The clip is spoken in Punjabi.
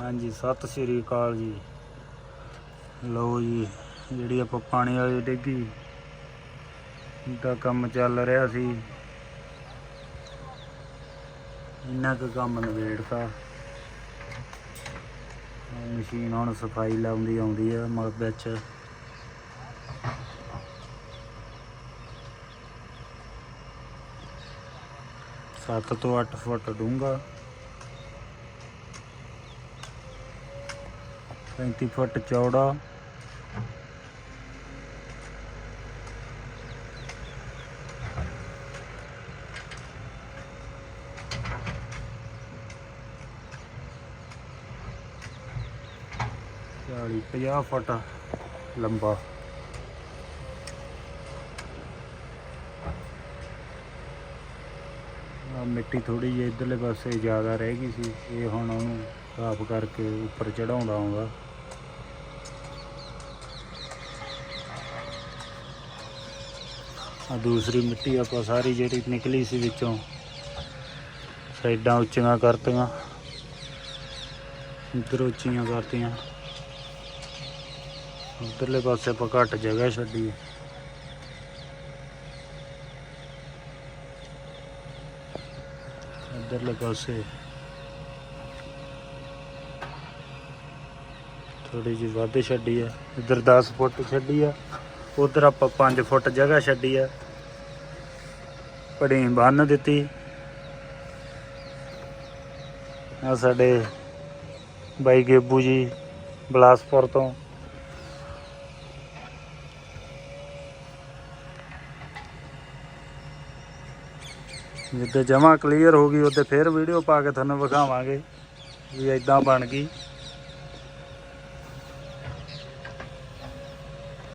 ਹਾਂਜੀ, ਸਤਿ ਸ੍ਰੀ ਅਕਾਲ ਜੀ। ਲਓ ਜੀ, ਜਿਹੜੀ ਆਪਾਂ ਪਾਣੀ ਵਾਲੀ ਡਿੱਗੀ ਦਾ ਕੰਮ ਚੱਲ ਰਿਹਾ ਸੀ। ਇੰਨਾ ਕੁ ਕੰਮ ਨਵੇੜਤਾ ਮਸ਼ੀਨ ਹੁਣ ਸਫ਼ਾਈ ਲਾਉਂਦੀ ਆਉਂਦੀ ਆ ਮਗ ਵਿੱਚ। ਸੱਤ ਤੋਂ 8 ਫੁੱਟ ਡੂੰਘਾ। 35 ਫੁੱਟ ਚੌੜਾ। ਚਾਲੀ 50 ਫੁੱਟ ਲੰਬਾ। ਆ ਮਿੱਟੀ ਥੋੜੀ ਜਿਹੀ ਇਧਰਲੇ ਪਾਸੇ ਜ਼ਿਆਦਾ ਰਹਿ ਗਈ ਸੀ। ਇਹ ਹੁਣ ਉਹਨੂੰ ਸਾਫ਼ ਕਰਕੇ ਉੱਪਰ ਚੜਾਉਂਦਾ ਆਉਂਦਾ। ਆ ਦੂਸਰੀ ਮਿੱਟੀ ਆਪਾਂ ਸਾਰੀ ਜਿਹੜੀ ਨਿਕਲੀ ਸੀ ਵਿੱਚੋਂ, ਸਾਈਡਾਂ ਉੱਚੀਆਂ ਕਰਤੀਆਂ, ਇੱਧਰ ਉੱਚੀਆਂ ਕਰਤੀਆਂ। ਉੱਧਰਲੇ ਪਾਸੇ ਆਪਾਂ ਘੱਟ ਜਗ੍ਹਾ ਛੱਡੀ ਹੈ। ਇੱਧਰਲੇ ਪਾਸੇ ਥੋੜੀ ਜਿਹੀ ਵੱਧ ਛੱਡੀ ਹੈ ਇੱਧਰ 10 ਫੁੱਟ ਛੱਡੀ ਆ ਉਧਰ ਆਪਾਂ 5 ਫੁੱਟ ਜਗ੍ਹਾ ਛੱਡੀ ਆ। ਪੜੀ ਬੰਨ ਦਿੱਤੀ। ਆ ਸਾਡੇ ਬਾਈ ਗੇਬੂ ਜੀ ਬਲਾਸਪੁਰ ਤੋਂ। ਜਿੱਦੇ ਜਮਾ ਕਲੀਅਰ ਹੋ ਗਈ, ਉਹਦੇ ਫੇਰ ਵੀਡੀਓ ਪਾ ਕੇ ਤੁਹਾਨੂੰ ਵਿਖਾਵਾਂਗੇ ਵੀ ਇਦਾਂ ਬਣ ਗਈ।